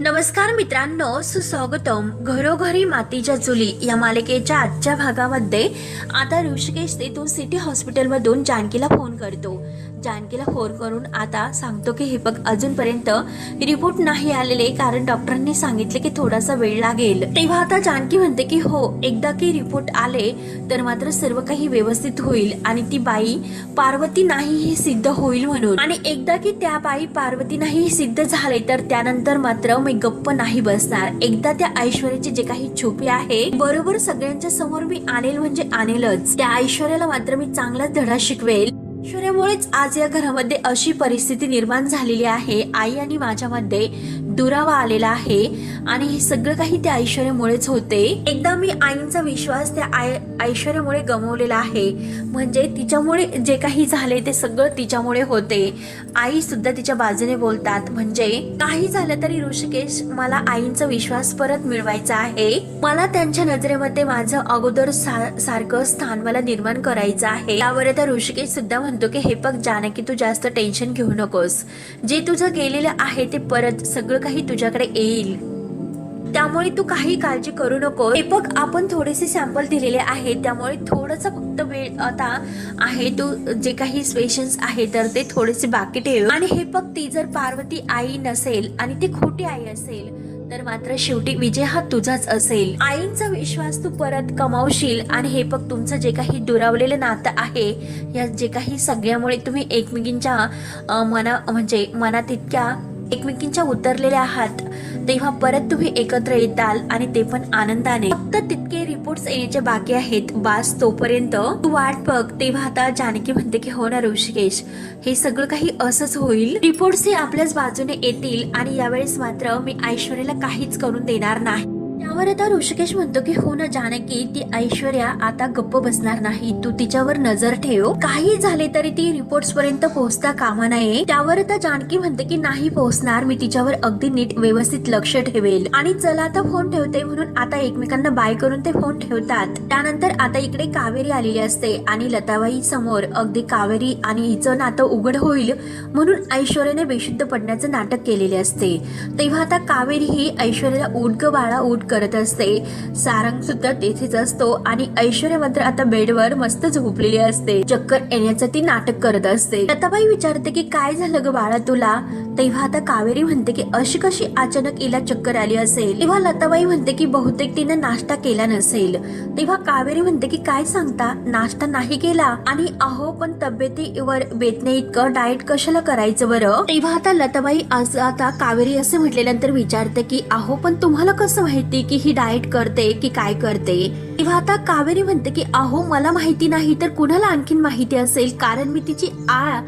नमस्कार मित्रांनो सुस्वागतम. घरोघरी मातीच्या चुली या मालिकेच्या आजच्या भागामध्ये आता ऋषिकेश तेथून सिटी हॉस्पिटलमधून जानकीला फोन करतो. जानकीला फोन करून आता सांगतो की हे बघ अजूनपर्यंत रिपोर्ट नाही आलेले कारण डॉक्टरांनी सांगितले की थोडासा वेळ लागेल. तेव्हा आता जानकी म्हणते की हो एकदा की रिपोर्ट आले तर मात्र सर्व काही व्यवस्थित होईल आणि ती बाई पार्वती नाही हे सिद्ध होईल म्हणून. आणि एकदा की त्या बाई पार्वती नाही हे सिद्ध झाले तर त्यानंतर मात्र मी गप्प नाही बसणार. एकदा त्या ऐश्वर्याचे जे काही छुपे आहे बरोबर सगळ्यांच्या समोर मी आणेल म्हणजे आणेलच. त्या ऐश्वर्याला मात्र मी चांगलाच धडा शिकवेल. ऐश्वर्यामुळेच आज या घरामध्ये अशी परिस्थिती निर्माण झालेली आहे. आई आणि माझ्यामध्ये दुरावा आलेला आहे. आणि हे सगळं काही त्या ऐश्वर्यामुळेच होते. एकदा मी आईंचा विश्वास त्या आय ऐश्वर्यामुळे गमवलेला आहे. म्हणजे तिच्यामुळे जे काही झाले ते सगळं तिच्यामुळे होते. आई सुद्धा तिच्या बाजूने बोलतात म्हणजे काही झालं तरी ऋषिकेश मला आईंचा विश्वास परत मिळवायचा आहे. मला त्यांच्या नजरेमध्ये माझं अगोदर सा- सारखं स्थान मला निर्माण करायचं आहे. त्यावर आता ऋषिकेश सुद्धा म्हणतो की हे बघ जानकी तू जास्त टेन्शन घेऊ नकोस. जे तुझं गेलेलं आहे ते परत सगळं काही तुझ्याकडे येईल. त्यामुळे तू काही काळजी करू नको. हे बघ आपण थोडेसे सॅम्पल दिलेले आहेत. त्यामुळे थोडस फक्त वेळ आता आहे. तू जे काही स्पेशन्स आहे तर ते थोडेसे बाकी ठेव. आणि हे बघ ती जर पार्वती आई नसेल आणि ती खोटी आई असेल तर मात्र शेवटी विजय हा तुझाच असेल. आईंचा विश्वास तू परत कमावशील. आणि हे बघ तुमचं जे काही दुरावलेलं नातं आहे या जे काही सगळ्यामुळे तुम्ही एकमेकींच्या मना म्हणजे मनात इतक्या एकमेकींच्या उतरलेले आहात. तेव्हा परत तुम्ही एकत्र येताल आणि ते पण आनंदाने. फक्त तितके रिपोर्ट्स येण्याचे बाकी आहेत. बास तोपर्यंत तू वाट बघ. तेव्हा आता जानकी म्हणते की हो ना ऋषिकेश हे सगळं काही असंच होईल. रिपोर्ट्स हे आपल्याच बाजूने येतील आणि यावेळेस मात्र मी ऐश्वर्याला काहीच करून देणार नाही. त्यावर आता ऋषिकेश म्हणतो की हो ना जानकी ती ऐश्वर्या आता गप्प बसणार नाही. तू तिच्यावर नजर ठेव. काही झाले तरी ती रिपोर्ट पर्यंत पोहोचता कामा नये. त्यावर आता जानकी म्हणते की नाही पोहोचणार. मी तिच्यावर अगदी नीट व्यवस्थित लक्ष ठेवेल. आणि चला आता फोन ठेवते म्हणून आता एकमेकांना बाय करून ते फोन ठेवतात. त्यानंतर आता इकडे कावेरी आलेली असते आणि लताबाई समोर अगदी कावेरी आणि हिचं नातं उघड होईल म्हणून ऐश्वर्याने बेशुद्ध पडण्याचं नाटक केलेले असते. तेव्हा आता कावेरी ही ऐश्वर्याला उडक बाळा उठ करत असते. सारंग सुद्धा तेथेच असतो आणि ऐश्वर्या मात्र आता बेडवर मस्त झोपलेली असते. चक्कर येण्याचं ती नाटक करत असते. लताबाई विचारते की काय झालं ग बाळा तुला? तेव्हा आता कावेरी म्हणते की अशी कशी अचानक हिला चक्कर आली असेल? तेव्हा लताबाई म्हणते की बहुतेक तिने नाश्ता केला नसेल. तेव्हा कावेरी म्हणते की काय सांगता? नाश्ता नाही केला. आणि अहो पण तब्येतीवर बेतणे इतकं डाएट कशाला करायचं बरं? तेव्हा आता लताबाई आज आता कावेरी असे म्हटल्यानंतर विचारते की अहो पण तुम्हाला कसं माहिती की ही डाएट करते की काय करते? तेव्हा आता कावेरी म्हणते की अहो मला माहिती नाही तर कुणाला आणखीन माहिती असेल? कारण मी तिची आ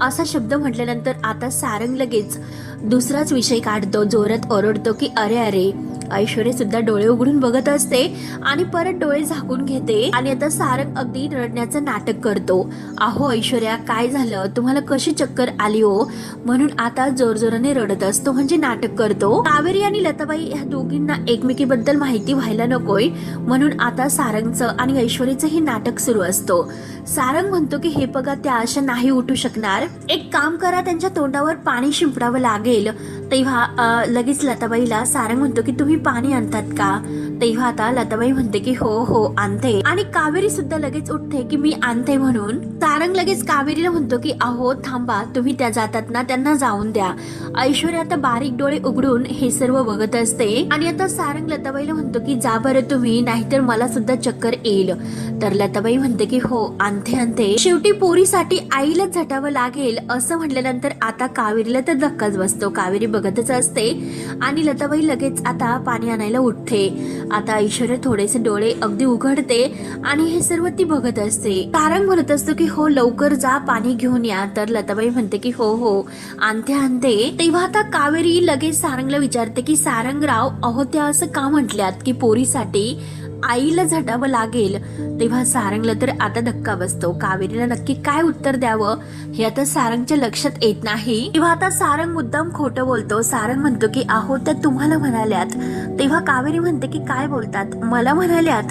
असा शब्द म्हटल्यानंतर आता सारंग लगेच दुसराच विषय काढतो जोरात ओरडतो की अरे अरे ऐश्वर्या सुद्धा डोळे उघडून बघत असते आणि परत डोळे झाकून घेते आणि आता सारंग अगदी रडण्याचं नाटक करतो. अहो ऐश्वर्या काय झालं? तुम्हाला कशी चक्कर आली हो म्हणून आता जोरजोराने रडत असतो म्हणजे नाटक करतो. कावेरी आणि लताबाई ह्या दोघींना एकमेकीबद्दल माहिती व्हायला नकोय. म्हणून आता सारंगचं आणि ऐश्वर्याचं हे नाटक सुरू असतो. सारंग म्हणतो की हे बघा त्या अशा नाही उठू शकणार. एक काम करा त्यांच्या तोंडावर पाणी शिंपडावं लागेल. modelo तेव्हा लगेच लताबाईला सारंग म्हणतो की तुम्ही पाणी आणतात का? तेव्हा आता लताबाई म्हणते की हो हो आणते. आणि कावेरी सुद्धा लगेच उठते की मी आणते म्हणून. सारंग लगेच कावेरीला म्हणतो की अहो थांबा तुम्ही त्या जातात ना त्यांना जाऊन द्या. ऐश्वर्या आता बारीक डोळे उघडून हे सर्व बघत असते. आणि आता सारंग लताबाईला म्हणतो की जा बरं तुम्ही नाहीतर मला सुद्धा चक्कर येईल. तर लताबाई म्हणते की हो आणते आणते. शेवटी पोरीसाठी आईला झटावं लागेल असं म्हटल्यानंतर आता कावेरीला तर धक्काच बसतो. कावेरी बघ बघतच असते. आणि लताबाई लगेच आता पाणी आणायला उठते. आता ऐश्वर्या थोडेसे डोळे अगदी उघडते आणि हे सर्व ती बघत असते. तारंग म्हणत असतो की हो लवकर जा पाणी घेऊन या. तर लताबाई म्हणते की हो हो. आणते आणते. तेव्हा आता कावेरी लगेच सारंगला विचारते की सारंगराव अहो त्या असं का म्हटल्यात की पोरीसाठी आईला झटावं लागेल. तेव्हा सारंगला तर आता धक्का बसतो. कावेरीला नक्की काय उत्तर द्यावं? हे आता सारंगच्या लक्षात येत नाही. तेव्हा आता सारंग मुद्दाम खोटं बोलतो. सारंग म्हणतो की आहो त्या तुम्हाला म्हणाल्यात. तेव्हा कावेरी म्हणते की काय बोलतात? मला म्हणाल्यात.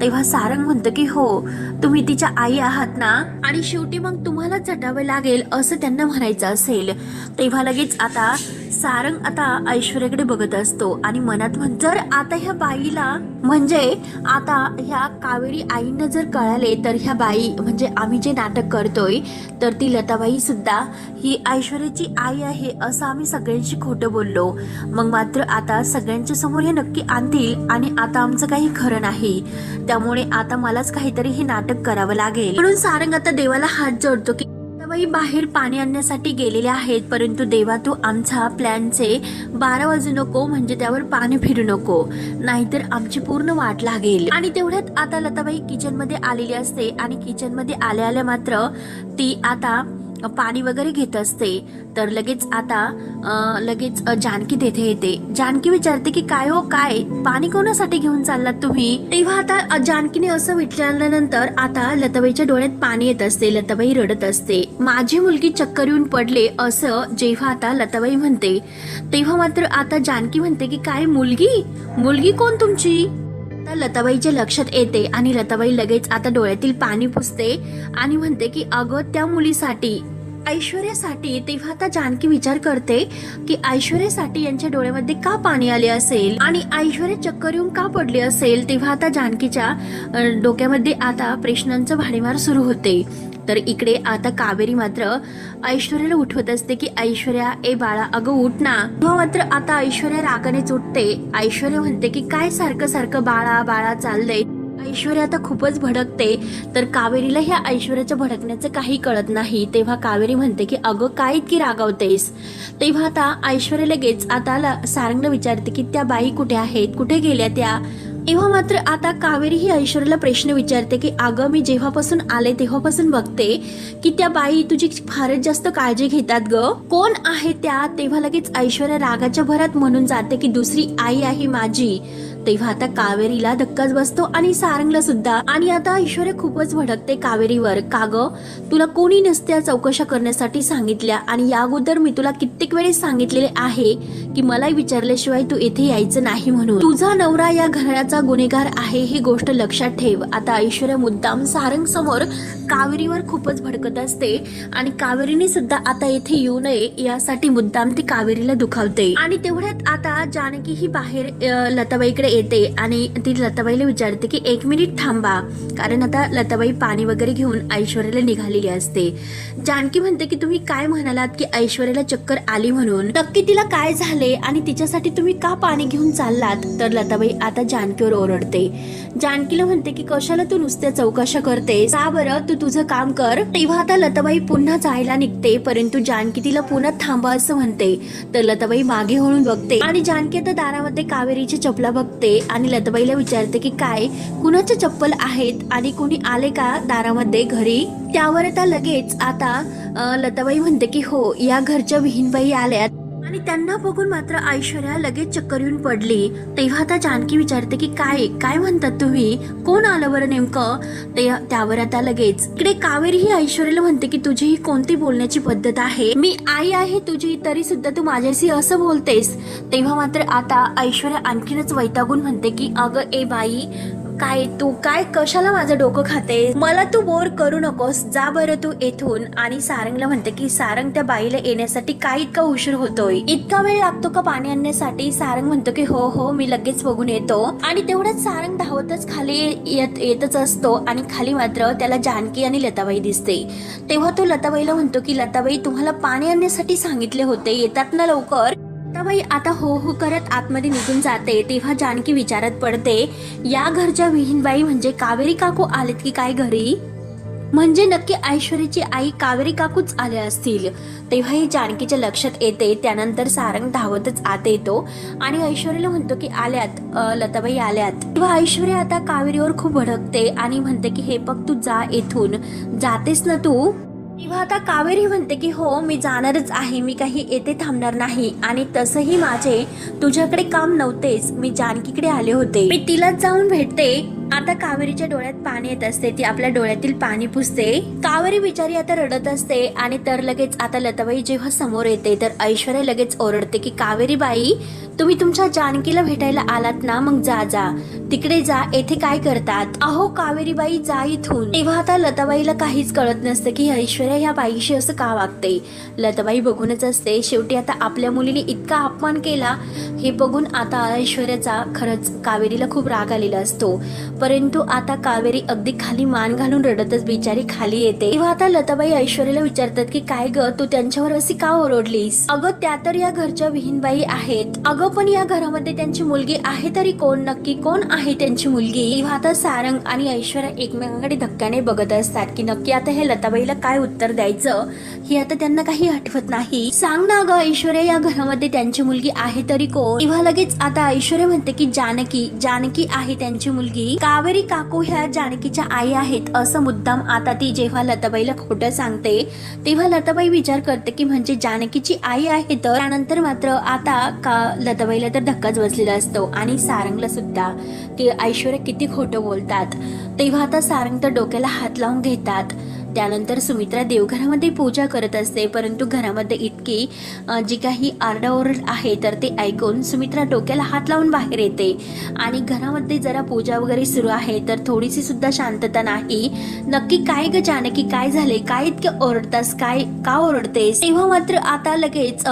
तेव्हा सारंग म्हणतो की हो तुम्ही तिच्या आई आहात ना? आणि शेवटी मग तुम्हालाच झटावं लागेल असं त्यांना म्हणायचं असेल. तेव्हा लगेच आता सारंग आता ऐश्वर्याकडे बघत असतो आणि मनात म्हण जर आता ह्या बाईला म्हणजे आता ह्या कावेरी आईंना जर कळाले तर ह्या बाई म्हणजे आम्ही जे नाटक करतोय तर ती लताबाई सुद्धा ही ऐश्वर्याची आई आहे असं आम्ही सगळ्यांशी खोटं बोललो. मग मात्र आता सगळ्यांच्या समोर हे नक्की आणतील आणि आता आमचं काही खरं नाही. त्यामुळे आता मलाच काहीतरी हे नाटक करावं लागेल. म्हणून सारंग आता देवाला हात जोडतो की बाई बाहेर पाणी आणण्यासाठी गेलेले आहेत परंतु देवा तू आमचा प्लॅनचे बारा वाजू नको म्हणजे त्यावर पाणी फिरू नको. नाहीतर आमची पूर्ण वाट लागेल. आणि तेवढ्यात आता लताबाई किचनमध्ये आलेली असते. आणि किचनमध्ये आल्या आल्या मात्र ती आता पाणी वगैरे घेत असते तर लगेच आता लगेच जानकी तेथे येते. जानकी विचारते की काय हो काय? पाणी कोणासाठी घेऊन चाललात तुम्ही? तेव्हा आता जानकीने असं विचारल्यानंतर आता लताबाईच्या डोळ्यात पाणी येत असते लताबाई रडत असते. माझी मुलगी चक्कर येऊन पडले असं जेव्हा आता लताबाई म्हणते तेव्हा मात्र आता जानकी म्हणते की काय मुलगी? मुलगी कोण तुमची? आता लताबाईच्या लक्षात येते आणि लताबाई लगेच आता डोळ्यातील पाणी पुसते आणि म्हणते की अगं त्या मुलीसाठी ऐश्वर्यासाठी तेव्हा आता जानकी विचार करते की ऐश्वर्यासाठी यांच्या डोळ्यामध्ये का पाणी आले असेल? आणि ऐश्वर्या चक्कर येऊन का पडली असेल? तेव्हा आता जानकीच्या डोक्यामध्ये आता प्रश्नांचं भाडेमार सुरू होते. तर इकडे आता कावेरी मात्र ऐश्वर्याला उठवत असते की ऐश्वर्या ए बाळा अगं उठ ना. तेव्हा मात्र आता ऐश्वर्या रागाने उठते ऐश्वर्या म्हणते की काय सारखं सारखं बाळा बाळा चाललंय. ऐश्वर्या आता खूपच भडकते. तर कावेरीला ह्या ऐश्वर्याच्या भडकण्याचं काही कळत नाही. तेव्हा कावेरी म्हणते की अगं काय इतकी रागावतेस? तेव्हा आता ऐश्वर्या लगेच आता सारंगला विचारते की त्या बाई कुठे आहेत? कुठे गेल्या त्या? तेव्हा मात्र आता कावेरी ही ऐश्वर्याला प्रश्न विचारते की अगं मी जेव्हापासून आले तेव्हापासून बघते की त्या बाई तुझी फारच जास्त काळजी घेतात ग. कोण आहे त्या? तेव्हा लगेच ऐश्वर्या रागाच्या भरात म्हणून जाते की दुसरी आई आहे माझी. तेव्हा आता कावेरीला धक्काच बसतो आणि सारंगला सुद्धा. आणि आता ऐश्वर्या खूपच भडकते कावेरीवर. का ग? तुला कोणी नसत्या चौकशा करण्यासाठी सांगितल्या. आणि या अगोदर मी तुला कित्येक वेळेस सांगितलेले आहे की मला विचारल्याशिवाय तू येथे यायचं नाही म्हणून. तुझा नवरा या घराण्याचा गुन्हेगार आहे ही गोष्ट लक्षात ठेव. आता ऐश्वर्या मुद्दाम सारंग समोर कावेरीवर खूपच भडकत असते. आणि कावेरीने सुद्धा आता येथे येऊ नये यासाठी मुद्दाम ती कावेरीला दुखावते. आणि तेवढ्यात आता जानकी ही बाहेर लताबाईकडे येते. आणि ती लताबाईला विचारते की एक मिनिट थांबा. कारण आता लताबाई पाणी वगैरे घेऊन ऐश्वर्याला निघालेली असते. जानकी म्हणते की तुम्ही काय म्हणालात की ऐश्वर्याला चक्कर आली म्हणून? नक्की तिला काय झाले? आणि तिच्यासाठी तुम्ही का पाणी घेऊन चाललात? तर लताबाई आता जानकीवर ओरडते. जानकीला म्हणते की कशाला तू नुसत्या चौकशा करते का बरं? तू तुझं काम कर. तेव्हा आता लताबाई पुन्हा जायला निघते परंतु जानकी तिला पुन्हा थांबा असं म्हणते. तर लताबाई मागे होऊन बघते. आणि जानकी आता दारामध्ये कावेरीची चपला बघते. आणि लताबाईला विचारते की काय? कुणाच्या चप्पल आहेत आणि कुणी आले का दारामध्ये घरी? त्यावर आता लगेच आता लताबाई म्हणते की हो या घरच्या विहीनबाई आल्यात. आणि त्यांना बघून मात्र ऐश्वर्या लगेच चक्कर येऊन पडली. तेव्हा आता जानकी विचारते की काय काय म्हणतात तुम्ही? कोण आलं बरं नेमकं? ते त्यावर आता लगेच इकडे कावेरी ही ऐश्वर्याला म्हणते की तुझी ही कोणती बोलण्याची पद्धत आहे? मी आई आहे तुझी तरी सुद्धा तू माझ्याशी असं बोलतेस. तेव्हा मात्र आता ऐश्वर्या आणखीनच वैतागून म्हणते की अगं ए बाई काय तू काय कशाला माझं डोकं खाते मला तू बोर करू नकोस जा बरं तू येथून. आणि सारंगला म्हणते की सारंग त्या बाईला येण्यासाठी काय इतका उशीर होतोय? इतका वेळ लागतो का पाणी आणण्यासाठी? सारंग म्हणतो की हो हो मी लगेच बघून येतो. आणि तेवढ्याच सारंग धावतच खाली येत येतच असतो. आणि खाली मात्र त्याला जानकी आणि लताबाई दिसते. तेव्हा तो लताबाईला म्हणतो की लताबाई तुम्हाला पाणी आणण्यासाठी सांगितले होते. येतात ना लवकर? लताबाई आता हो हो करत आतमध्ये निघून जाते तेव्हा जानकी विचारत पडते या घरच्या विहीनबाई म्हणजे कावेरी काकू आलेत की काय घरी? म्हणजे नक्की ऐश्वर्याची आई कावेरी काकूच आल्या असतील. तेव्हा ही जानकीच्या लक्षात येते त्यानंतर सारंग धावतच आत येतो आणि ऐश्वर्याला म्हणतो की आल्यात लताबाई आल्यात. तेव्हा ऐश्वर्या आता कावेरीवर खूप भडकते आणि म्हणते की हे बघ तू जा येथून जातेस ना तू? तेव्हा आता कावेरी म्हणते की हो मी जाणारच आहे. मी काही येथे थांबणार नाही. आणि तसंही माझे तुझ्याकडे काम नव्हतेच. मी जानकीकडे आले होते. मी तिलाच जाऊन भेटते. आता कावेरीच्या डोळ्यात पाणी येत असते ती आपल्या डोळ्यातील पाणी पुसते. कावेरी बिचारी आता रडत असते आणि तर लगेच आता लताबाई जेव्हा समोर येते तर ऐश्वर्या लगेच ओरडते की कावेरी बाई तुम्ही तुमच्या जानकीला भेटायला आलात ना? मग जा जा. तिकडे जा येथे काय करतात? अहो कावेरी बाई जा इथून. तेव्हा आता लताबाईला काहीच कळत नसतं की ऐश्वर्या ह्या बाईशी असं का वागते? लताबाई बघूनच असते शेवटी आता आपल्या मुलीने इतका अपमान केला. हे बघून आता ऐश्वर्याचा खरंच कावेरीला खूप राग आलेला असतो. परंतु आता कावेरी अगदी खाली मान घालून रडतच बिचारी खाली येते. तेव्हा आता लताबाई ऐश्वर्याला विचारतात की काय ग तू त्यांच्यावर अशी का ओरडलीस? अगं त्या तर या घरच्या विहीनबाई आहेत. अगं पण या घरामध्ये त्यांची मुलगी आहे तरी कोण? नक्की कोण आहे त्यांची मुलगी? तेव्हा आता सारंग आणि ऐश्वर्या एकमेकांकडे धक्क्याने बघत असतात की नक्की आता हे लताबाईला काय उत्तर द्यायचं? हे आता त्यांना काही आठवत नाही. सांग ना ग ऐश्वर्या या घरामध्ये त्यांची मुलगी आहे तरी कोण? तेव्हा लगेच आता ऐश्वर्या म्हणते की जानकी जानकी आहे त्यांची मुलगी? कावेरी काकू ह्या जानकीच्या आई आहेत असं मुद्दाम आता ती जेव्हा लताबाईला खोटं सांगते तेव्हा लताबाई विचार करते की म्हणजे जानकीची आई आहे तर त्यानंतर मात्र आता का लताबाईला तर धक्काच बसलेला असतो. आणि सारंगला सुद्धा की ऐश्वर्या किती खोटं बोलतात. तेव्हा आता सारंग तर डोक्याला हात लावून घेतात. त्यानंतर सुमित्रा देवघरामध्ये पूजा करत असते परंतु घरामध्ये इतकी जी काही आरडाओरड आहे तर ते ऐकून सुमित्रा डोक्याला हात लावून बाहेर येते. आणि घरामध्ये जरा पूजा वगैरे सुरू आहे तर थोडीशी सुद्धा शांतता नाही. नक्की काय ग जानकी काय झाले? काय इतके ओरडतास? काय का ओरडतेस? तेव्हा मात्र आता लगेच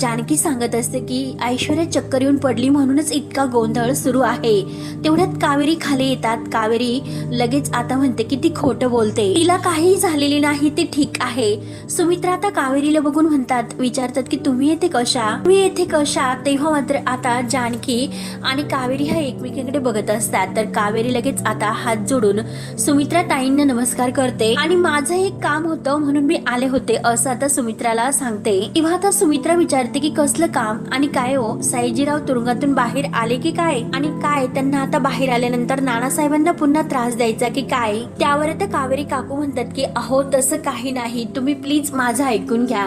जानकी सांगत असते की ऐश्वर्या चक्कर येऊन पडली म्हणूनच इतका गोंधळ सुरू आहे. तेवढ्यात कावेरी खाली येतात. कावेरी लगेच आता म्हणते की ती खोटं बोलते. तिला काही झालेली नाही ते ठीक आहे. सुमित्रा आता कावेरीला बघून म्हणतात विचारतात की तुम्ही येथे कशा? तुम्ही येथे कशा? तेव्हा मात्र आता जानकी आणि कावेरी ह्या एकमेकीकडे बघत असतात. तर कावेरी लगेच आता हात जोडून सुमित्रा ताईंना नमस्कार करते आणि माझं एक काम होतं म्हणून मी आले होते असं आता सुमित्राला सांगते. तेव्हा आता सुमित्रा विचारते की कसलं काम आणि काय हो? साईजीराव तुरुंगातून बाहेर आले की काय? आणि काय? त्यांना आता बाहेर आल्यानंतर नानासाहेबांना पुन्हा त्रास द्यायचा की काय? त्यावर आता कावेरी काकू म्हणतात की अहो तसं काही नाही. तुम्ही प्लीज माझं ऐकून घ्या.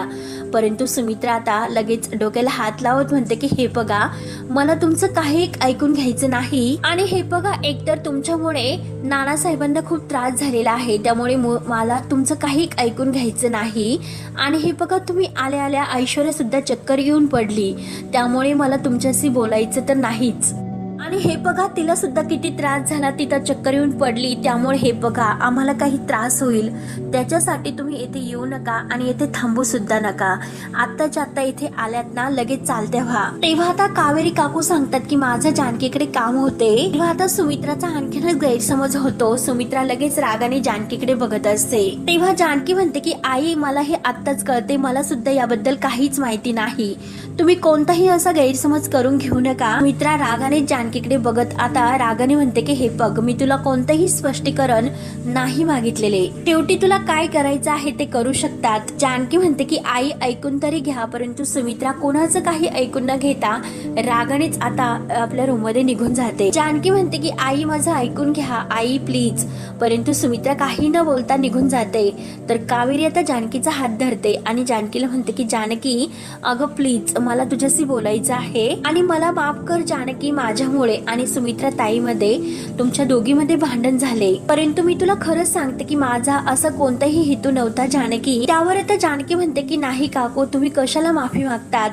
परंतु सुमित्रा आता लगेच डोक्याला हात लावत म्हणते की हे बघा मला तुमचं काही ऐकून घ्यायचं नाही. आणि हे बघा एकतर तुमच्यामुळे नानासाहेबांना खूप त्रास झालेला आहे. त्यामुळे मला तुमचं काही ऐकून घ्यायचं नाही. आणि हे बघा तुम्ही आल्या आल्या ऐश्वर्या सुद्धा चक्कर येऊन पडली. त्यामुळे मला तुमच्याशी बोलायचं तर नाहीच. आणि हे बघा तिला सुद्धा किती त्रास झाला. तिथं चक्कर येऊन पडली. त्यामुळे हे बघा आम्हाला काही त्रास होईल. त्याच्यासाठी तुम्ही येथे येऊ नका आणि येथे थांबू सुद्धा नका. आत्ताच्या आत्ता इथे आल्यात ना लगेच चालत्या व्हा. तेव्हा आता कावेरी काकू सांगतात की माझं जानकीकडे काम होते. तेव्हा आता सुमित्राचा आणखीनच गैरसमज होतो. सुमित्रा लगेच रागाने जानकीकडे बघत असते. तेव्हा जानकी म्हणते की आई मला हे आत्ताच कळते. मला सुद्धा याबद्दल काहीच माहिती नाही. तुम्ही कोणताही असा गैरसमज करून घेऊ नका. मित्रा रागाने जानकी जानकीकडे बघत आता रागाने म्हणते की हे बघ मी तुला कोणतंही स्पष्टीकरण नाही मागितलेले. शेवटी तुला काय करायचं आहे ते करू शकतात. जानकी म्हणते की आई ऐकून तरी घ्या परंतु सुमित्रा कोणाचं काही ऐकून न घेता रागानेच आता आपल्या रूममध्ये निघून जाते. जानकी म्हणते की आई माझं ऐकून घ्या. आई प्लीज परंतु सुमित्रा काही न बोलता निघून जाते. तर कावेरी आता जानकीचा हात धरते आणि जानकीला म्हणते की जानकी अगं प्लीज मला तुझ्याशी बोलायचं आहे आणि मला माफ कर जानकी माझ्यामुळे. आणि सुमित्रा ताईमध्ये तुमच्या दोघीमध्ये भांडण झाले. परंतु मी तुला खरंच सांगते की माझा असा कोणताही हेतू नव्हता जानकी. त्यावर आता जानकी म्हणते की नाही काको तुम्ही कशाला माफी मागतात?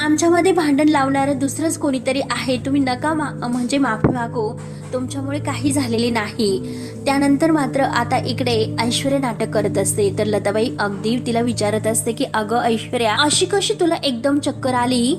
आमच्यामध्ये भांडण लावणारं दुसरंच कोणीतरी आहे. तुम्ही नका मा म्हणजे माफी मागो. तुमच्यामुळे काही झालेले नाही. त्यानंतर मात्र आता इकडे ऐश्वर्या नाटक करत असते. तर लताबाई अगदी तिला विचारत असते की अगं ऐश्वर्या अशी कशी तुला एकदम चक्कर आली?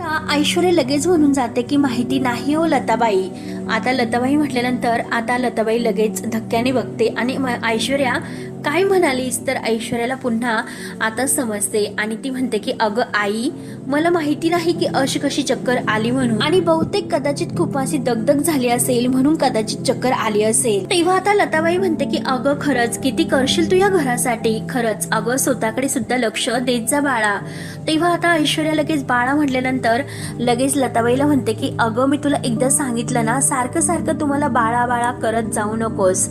आता ऐश्वर्या लगेच म्हणून जाते की माहिती नाही हो लताबाई. आता लताबाई म्हटल्यानंतर आता लताबाई लगेच धक्क्याने बघते आणि म- ऐश्वर्या काय म्हणालीस तर ऐश्वर्याला पुन्हा आता समजते आणि ती म्हणते की अगं आई मला माहिती नाही की अशी कशी चक्कर आली म्हणून. आणि बहुतेक कदाचित खूप अशी दगदग झाली असेल म्हणून कदाचित चक्कर आली असेल. तेव्हा आता लताबाई म्हणते की अगं खरंच किती करशील तू या घरासाठी? खरंच अगं स्वतःकडे सुद्धा लक्ष देत जा बाळा. तेव्हा आता ऐश्वर्या लगेच बाळा म्हटल्यानंतर लगेच लताबाईला म्हणते की अगं मी तुला एकदा सांगितलं ना सारखं सारखं तुम्हाला बाळा बाळा करत जाऊ नकोस.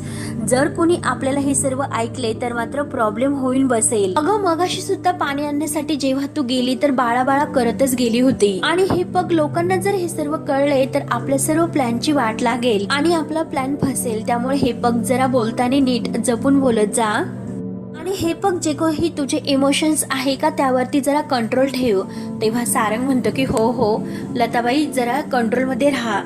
जर कोणी आपल्याला हे सर्व ऐकलं सांगितले तर मात्र प्रॉब्लेम होईल बसेल. अगं मगाशी सुद्धा पाणी आणण्यासाठी जेव्हा तू गेली तर बाळा बाळा करतच गेली होती. आणि हे पग लोकांना जर हे सर्व कळले तर आपल्या सर्व प्लॅनची वाट लागेल. आणि आपला प्लॅन फसेल. त्यामुळे हे पग जरा बोलताना नीट जपून बोलत जा. आणि हे पग जे काही तुझे इमोशन्स आहे का त्यावरती जरा कंट्रोल ठेव. तेव्हा सारंग म्हणतो की हो हो लताबाई जरा कंट्रोलमध्ये राहा.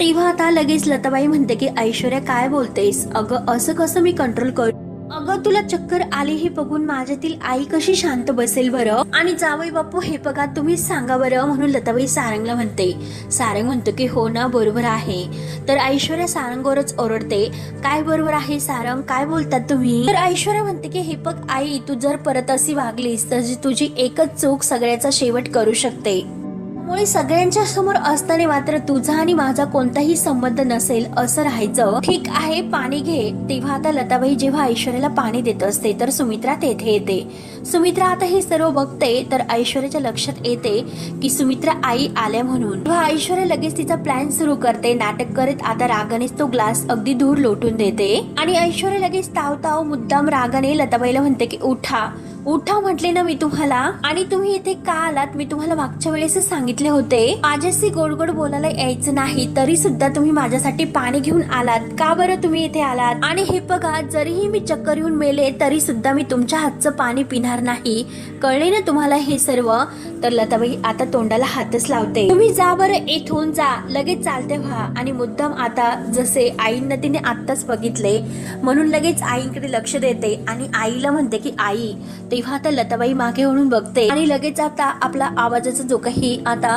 तेव्हा आता लगेच लताबाई म्हणते की ऐश्वर्या काय बोलतेस? अगं असं कसं मी कंट्रोल करू? अगं तुला चक्कर आली हे बघून माझ्यातील आई कशी शांत बसेल बरं? आणि जावई बापू हे बघा तुम्हीच सांगा बरं म्हणून लताबाई सारंगला म्हणते. सारंग म्हणतो की हो ना बरोबर आहे. तर ऐश्वर्या सारंगवरच ओरडते. काय बरोबर आहे सारंग? काय बोलतात तुम्ही? तर ऐश्वर्या म्हणते की हे बघ आई तू जर परत अशी वागलीस तर तुझी एकच चूक सगळ्याचा शेवट करू शकते. मुळे सगळ्यांच्या समोर असताना मात्र तुझा आणि माझा कोणताही संबंध नसेल असं राहायचं. ठीक आहे पाणी घे. तेव्हा आता लताबाई जेव्हा ऐश्वर्याला पाणी देत असते तर सुमित्रा तेथे येते. सुमित्रा आता हे सर्व बघते तर ऐश्वर्याच्या लक्षात येते की सुमित्रा आई आल्या म्हणून. तेव्हा ऐश्वर्या लगेच तिचा प्लॅन सुरू करते नाटक करत. आता रागानेच तो ग्लास अगदी दूर लोटून देते. आणि ऐश्वर्या लगेच ताव ताव मुद्दाम रागाने लताबाईला म्हणते की उठा. उठा म्हटले ना मी तुम्हाला. आणि तुम्ही इथे का आलात? मी तुम्हाला मागच्या वेळेसच सांगितले होते. माझ्याशी गोड गोड बोलायला यायचं नाही तरी सुद्धा तुम्ही माझ्यासाठी पाणी घेऊन आलात. का बरं तुम्ही इथे आलात? आणि हे बघा जरीही मी चक्कर येऊन मेले तरी सुद्धा मी तुमच्या हातचं पाणी पिणार नाही. कळले ना तुम्हाला हे सर्व? तर लताबाई आता तोंडाला हातच लावते. तुम्ही जा बरं येथून जा. लगेच चालते व्हा. आणि मुद्दाम आता जसे आईंना तिने आत्ताच बघितले म्हणून लगेच आईकडे लक्ष देते आणि आईला म्हणते की आई तेव्हा आता लताबाई मागे वळून बघते आणि लगेच आता आपला आवाजाचा जो काही आता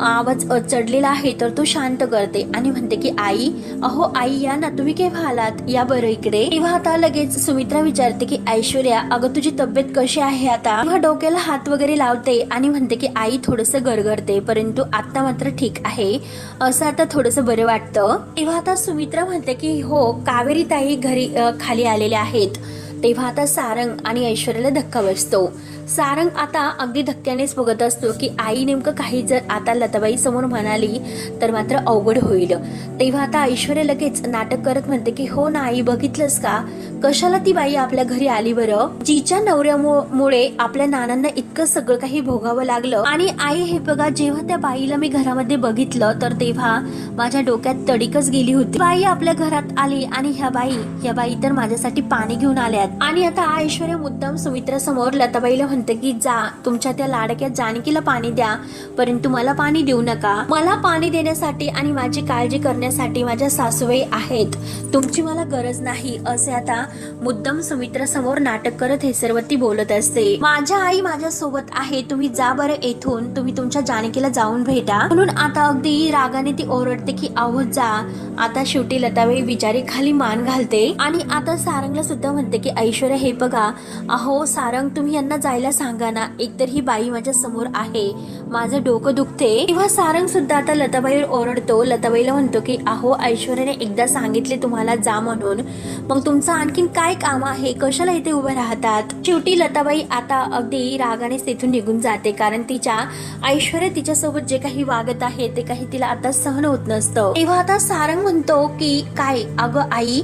आवाज चढलेला आहे तर तो शांत करते आणि म्हणते की आई अहो आई या ना तुम्ही केव्हा आलात? या बरं इकडे. तेव्हा आता लगेच सुमित्रा विचारते की ऐश्वर्या अगं तुझी तब्येत कशी आहे आता? तेव्हा डोक्याला हात वगैरे लावते आणि म्हणते की आई थोडस गरगरते परंतु आता मात्र ठीक आहे. असं आता थोडस बरं वाटतं. तेव्हा आता सुमित्रा म्हणते की हो कावेरी ताई घरी खाली आलेल्या आहेत. तेव्हा आता सारंग आणि ऐश्वर्याला धक्का बसतो. सारंग आता अगदी धक्क्यानेच बघत असतो की आई नेमकं काही जर आता लताबाई समोर म्हणाली तर मात्र अवघड होईल. तेव्हा आता ऐश्वर्या लगेच नाटक करत म्हणते की हो ना आई बघितलंस का? कशाला ती बाई आपल्या घरी आली बरं? जिच्या नवऱ्यामुळे आपल्या नानांना इतकं सगळं काही भोगावं लागलं आणि आई हे बघा जेव्हा त्या बाईला मी घरामध्ये बघितलं तर तेव्हा माझ्या डोक्यात तडीकच गेली होती. बाई आपल्या घरात आली आणि ह्या बाई ह्या बाई तर माझ्यासाठी पाणी घेऊन आल्यात. आणि आता ऐश्वर्या मुद्दाम सुमित्रा समोर लताबाईला म्हणते की जा तुमच्या त्या लाडक्या जानकीला पाणी द्या परंतु मला पाणी देऊ नका. मला पाणी देण्यासाठी आणि माझी काळजी करण्यासाठी माझ्या सासूबाई आहेत. तुमची मला गरज नाही असे आता मुद्दम सुमित्रा समोर नाटक करत हे सर्व ती बोलत असते. माझ्या आई माझ्या सोबत आहे तुम्ही जा बरं येथून. तुम्ही तुमच्या जानकीला जाऊन भेटा. म्हणून आता अगदी रागाने ती ओरडते की आहो जा. आता शेवटी लताबाई बिचारी खाली मान घालते. आणि आता सारंगला सुद्धा म्हणते की ऐश्वर्या हे बघा. अहो सारंग तुम्ही यांना जायला सांगा ना एकतर ही बाई माझ्यासमोर आहे माझं डोकं दुखते. तेव्हा सारंग सुद्धा आता लताबाईवर ओरडतो. लताबाईला म्हणतो की अहो ऐश्वर्याने एकदा सांगितले तुम्हाला जा म्हणून. मग तुमचं आणखीन काय काम आहे? कशाला इथे उभे राहतात? शेवटी लताबाई आता अगदी रागानेच तिथून निघून जाते कारण तिच्या ऐश्वर्या तिच्यासोबत जे काही वागत आहे ते काही तिला आता सहन होत नसतं. तेव्हा आता सारंग म्हणतो की काय? अगं आई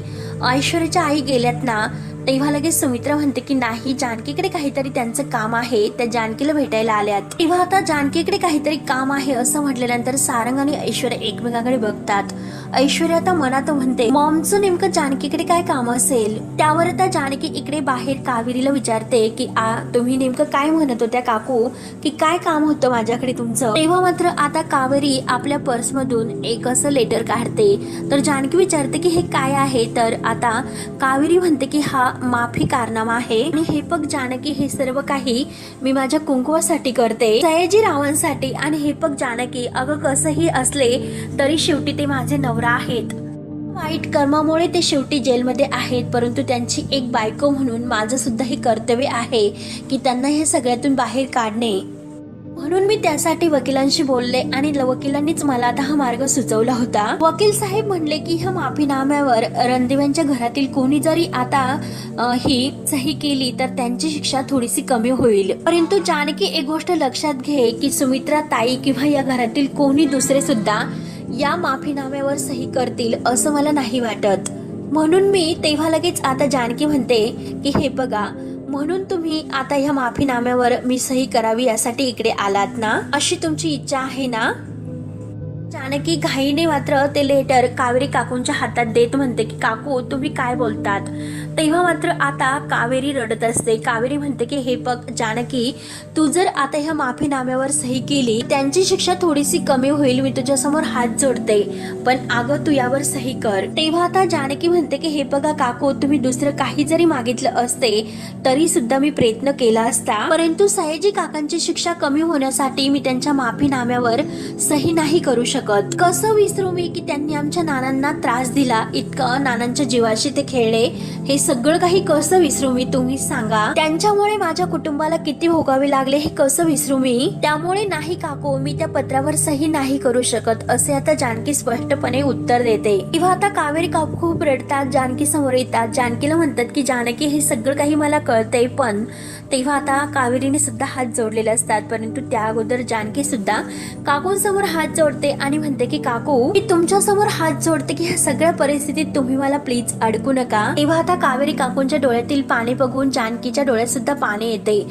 ऐश्वर्याच्या आई गेल्यात ना तेव्हा लगेच सुमित्रा म्हणते की नाही जानकीकडे काहीतरी त्यांचं काम आहे त्या जानकीला भेटायला आल्यात. तेव्हा आता जानकीकडे काहीतरी काम आहे असं म्हटल्यानंतर सारंग आणि ऐश्वर्या एकमेकांकडे बघतात. ऐश्वर्या आता मनात म्हणते मॉमचं नेमकं जानकीकडे काय काम असेल? त्यावर आता जानकी इकडे बाहेर कावेरीला विचारते की आ तुम्ही नेमकं काय म्हणत होत्या काकू? की काय काम होतं माझ्याकडे तुमचं? तेव्हा मात्र आता कावेरी आपल्या पर्समधून एक असं लेटर काढते. तर जानकी विचारते की हे काय आहे? तर आता कावेरी म्हणते की हा माफी कारनामा आहे. आणि हे पग जानकी हे सर्व काही मी माझ्या कुंकुवासाठी करते. सयाजी रावांसाठी आणि हे पग जानकी अगं कसंही असले तरी शेवटी ते माझे नवरा आहेत. वाईट कर्मामुळे ते शेवटी जेलमध्ये आहेत परंतु त्यांची एक बायको म्हणून माझं सुद्धा हे कर्तव्य आहे की त्यांना हे सगळ्यातून बाहेर काढणे. म्हणून मी त्यासाठी वकिलांशी बोलले आणि वकिलांनीच मला आता हा मार्ग सुचवला होता. वकील साहेब म्हणले की ह्या माफीनाम्यावर रणदेवांच्या घरातील कोणी जरी आता ही सही केली तर त्यांची शिक्षा थोडीशी कमी होईल. परंतु जानकी एक गोष्ट लक्षात घे की सुमित्रा ताई किंवा या घरातील कोणी दुसरे सुद्धा या माफीनाम्यावर सही करतील असं मला नाही वाटत. म्हणून मी तेव्हा लगेच आता जानकी म्हणते की हे बघा म्हणून तुम्ही आता ह्या माफीनाम्यावर मी सही करावी यासाठी इकडे आलात ना? अशी तुमची इच्छा आहे ना? जानकी घाईने मात्र ते लेटर कावेरी काकूंच्या हातात देत म्हणते की काकू तुम्ही काय बोलतात? तेव्हा मात्र आता कावेरी रडत असते. कावेरी म्हणते की हे बघ जानकी तू जर आता ह्या माफीनाम्यावर सही केली त्यांची शिक्षा थोडीशी कमी होईल मी तुझ्यासमोर हात जोडते. पण अगं तू यावर सही कर. तेव्हा आता जानकी म्हणते की हे बघा काकू तुम्ही दुसरं काही जरी मागितलं असते तरी सुद्धा मी प्रयत्न केला असता. परंतु सयाजी काकांची शिक्षा कमी होण्यासाठी मी त्यांच्या माफीनाम्यावर सही नाही करू शकतो. कसं विसरू मी की त्यांनी आमच्या नानांना त्रास दिला? इतकं नानांच्या जीवाशी ते खेळले. हे सगळं काही कसं विसरू मी तुम्ही सांगा. त्यांच्यामुळे माझ्या कुटुंबाला किती भोगावे लागले हे कसं विसरू मी? त्यामुळे नाही काकू मी त्या पत्रावर सही नाही करू शकत असे आता जानकी स्पष्टपणे उत्तर देते. किंवा आता कावेरी काकू खूप रडतात जानकी समोर येतात. जानकीला म्हणतात की जानकी हे सगळं काही मला कळतंय पण तेव्हा आता कावेरीने सुद्धा हात जोडलेले असतात. परंतु त्या अगोदर जानकी सुद्धा काकूंसमोर हात जोडते आणि म्हणते की काकू मी तुमच्यासमोर हात जोडते की ह्या सगळ्या परिस्थितीत तुम्ही मला प्लीज अडकू नका. तेव्हा आता कावेरी काकूंच्या डोळ्यातील पाणी बघून जानकीच्या डोळ्यात सुद्धा पाणी येते.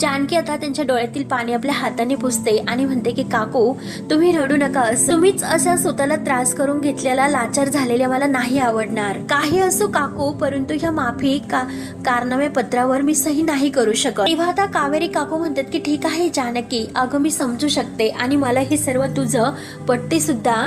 जानकी आता त्यांच्या डोळ्यातील पाणी आपल्या हाताने पुसते आणि म्हणते की काकू तुम्ही रडू नका तुम्हीच असा स्वतःला त्रास करून घेतलेला लाचार झालेल्या मला नाही आवडणार. काही असो काकू परंतु ह्या माफी का कारनामे पत्रावर मी सही नाही करू शकत. तेव्हा आता कावेरी काकू म्हणतात की ठीक आहे जानकी. अगं मी समजू शकते आणि मला हे सर्व तुझं पटते सुद्धा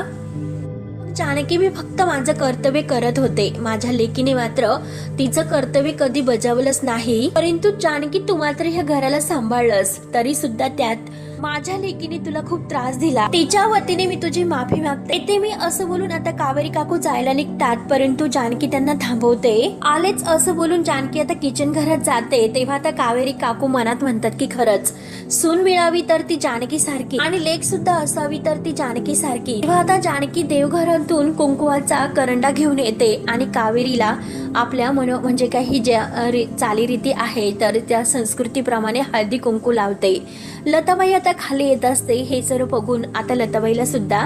जानकी मी फक्त माझं कर्तव्य करत होते. माझ्या लेकीने मात्र तिचं कर्तव्य कधी बजावलंच नाही. परंतु जानकी तू मात्र ह्या घराला सांभाळलंस. तरी सुद्धा त्यात माझ्या लेकीने तुला खूप त्रास दिला. तिच्या वतीने मी तुझी माफी मागते. ते मी असं बोलून आता कावेरी काकू जायला निघतात. परंतु जानकी त्यांना थांबवते. आलेच असं बोलून जानकी आता किचन घरात जाते. तेव्हा आता कावेरी काकू मनात म्हणतात की खरंच सून मिळावी तर ती जानकी सारखी. आणि लेख सुद्धा असावी तर ती जानकी सारखी. तेव्हा आता जानकी देवघरातून कुंकुवाचा करंडा घेऊन येते आणि कावेरीला आपल्या मनो म्हणजे काही ज्या चालीरीती आहे तर त्या संस्कृतीप्रमाणे हळदी कुंकू लावते. लताबाई आता खाली येत असते हे सर्व बघून आता लताबाईला सुद्धा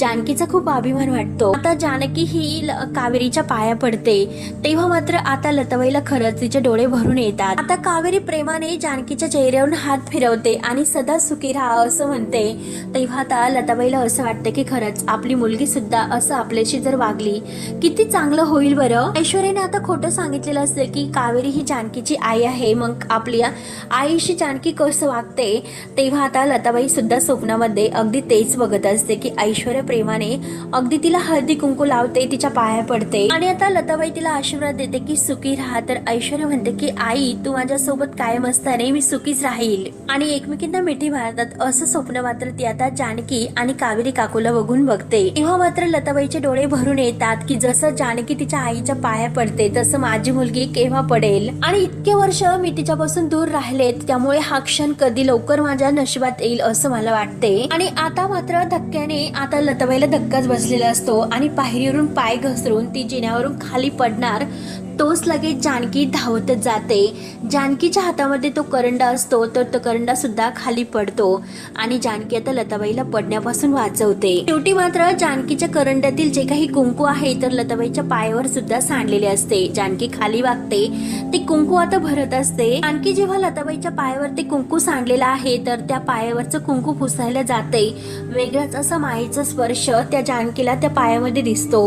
जानकीचा खूप अभिमान वाटतो. आता जानकी ही कावेरीच्या पाया पडते. तेव्हा मात्र आता लताबाईला खरंच तिचे डोळे भरून येतात. आता कावेरी प्रेमाने जानकीच्या चेहऱ्यावरून हात फिरवते. आणि सदा सुखी राहा असं म्हणते. तेव्हा आता लताबाईला असं वाटतं की खरंच आपली मुलगी सुद्धा असं आपल्याशी जर वागली किती चांगलं होईल बरं? ऐश्वर्याने आता खोटं सांगितलेलं असतं की कावेरी ही जानकीची आई आहे मग आपल्या आईशी जानकी कसं वागते? तेव्हा आता लताबाई सुद्धा स्वप्नामध्ये अगदी तेच बघत असते की ऐश्वर्या प्रेमाने अगदी तिला हळदी कुंकू लावते तिच्या पाया पडते. आणि आता लताबाई तिला आशीर्वाद देते की सुखी राहा. तर ऐश्वर्या म्हणते की आई तू माझ्या सोबत कायम असताना मी सुखीच राहील. आणि एकमेकींना मिठी मारतात. असं स्वप्न मात्र ती आता जानकी आणि कावेरी काकूला बघून बघते. तेव्हा मात्र लताबाईचे डोळे भरून येतात की जसं जानकी तिच्या आईच्या पाया पडते तसं माझी मुलगी केव्हा पडेल? आणि इतके वर्ष मी तिच्यापासून दूर राहिलेत त्यामुळे हा क्षण कधी लवकर माझ्या नशिबात येईल असं मला वाटते. आणि आता मात्र धक्क्याने आता लताबाईला धक्काच बसलेला असतो आणि पायरीवरून पाय घसरून ती जिन्यावरून खाली पडणार तोच लगेच जानकी धावतच जाते. जानकीच्या हातामध्ये तो करंडा असतो तर तो करंडा सुद्धा खाली पडतो. आणि जानकी आता लताबाईला पडण्यापासून वाचवते. शेवटी मात्र जानकीच्या करंड्यातील जे काही कुंकू आहे तर लताबाईच्या पायावर सुद्धा सांडलेले असते. जानकी खाली वागते. ते कुंकू आता भरत असते. आणखी जेव्हा लताबाईच्या पायावर ते कुंकू सांडलेलं आहे तर त्या पायावरचं कुंकू पुसायला जाते. वेगळाच असा माईचा स्पर्श त्या जानकीला त्या पायामध्ये दिसतो.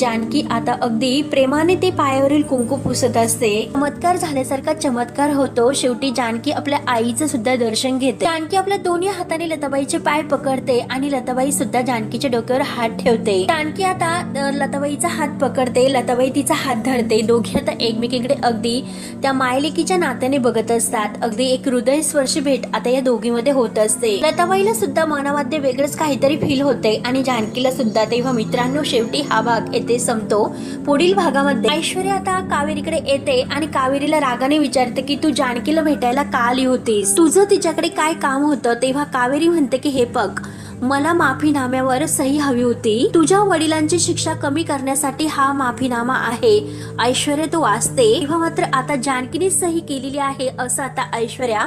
जानकी आता अगदी प्रेमाने ते पायावरील कुंकू पुसत असते. चमत्कार झाल्यासारखा चमत्कार होतो. शेवटी जानकी आपल्या आईचं सुद्धा दर्शन घेते. जानकी आपल्या दोन्ही हाताने लताबाईचे पाय पकडते आणि लताबाई सुद्धा जानकीच्या डोक्यावर हात ठेवते. जानकी आता लताबाईचा हात पकडते. लताबाई तिचा हात धरते. दोघे आता एकमेकीकडे अगदी त्या मायलेकीच्या नात्याने बघत असतात. अगदी एक हृदयस्पर्शी भेट आता या दोघीमध्ये होत असते. लताबाईला सुद्धा मनामध्ये वेगळंच काहीतरी फील होते आणि जानकीला सुद्धा तेव्हा मित्रांनो शेवटी हा भाग येथे संपतो. पुढील भागामध्ये ऐश्वर्या आता कावेरीकडे येते आणि कावेरीला रागाने विचारते की तू जानकीला भेटायला का आली होतीस? तुझं तिच्याकडे काय काम होतं? तेव्हा कावेरी म्हणते की हे बघ मला माफीनाम्यावर सही हवी होती. तुझ्या वडिलांची शिक्षा कमी करण्यासाठी हा माफीनामा आहे. ऐश्वर्या तो वाचते. तेव्हा मात्र आता जानकीने सही केलेली आहे असं आता ऐश्वर्या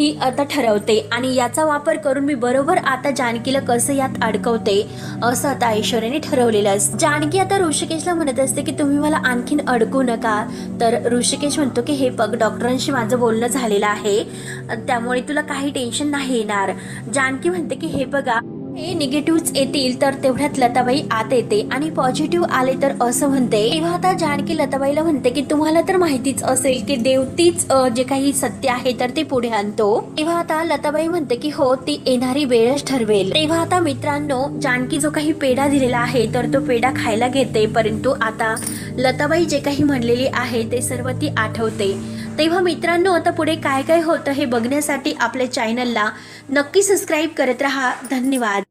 ही आता ठरवते आणि याचा वापर करून मी बरोबर आता जानकीला कसं यात अडकवते असं आता ऐश्वर्याने ठरवलेलं असतं. जानकी आता ऋषिकेशला म्हणत असते की तुम्ही मला आणखीन अडकू नका. तर ऋषिकेश म्हणतो की हे बघ डॉक्टरांशी माझं बोलणं झालेलं आहे. त्यामुळे तुला काही टेन्शन नाही येणार. जानकी म्हणते की हे बघा हे निगेटिव्ह येतील तर तेवढ्यात लताबाई आत येते आणि पॉझिटिव्ह आले तर असं म्हणते. तेव्हा आता जानकी लताबाईला म्हणते की तुम्हाला तर माहितीच असेल की देव तीच जे काही सत्य आहे तर ते पुढे आणतो. तेव्हा आता लताबाई म्हणते की हो ती येणारी वेळच ठरवेल. तेव्हा आता मित्रांनो जानकी जो काही पेढा दिलेला आहे तर तो पेढा खायला घेते. परंतु आता लताबाई जे काही म्हणलेली आहे ते सर्व ती आठवते. तेव्हा मित्रांनो आता पुढे काय काय होतं हे बघण्यासाठी आपल्या चॅनलला नक्की सबस्क्राईब करत राहा. धन्यवाद.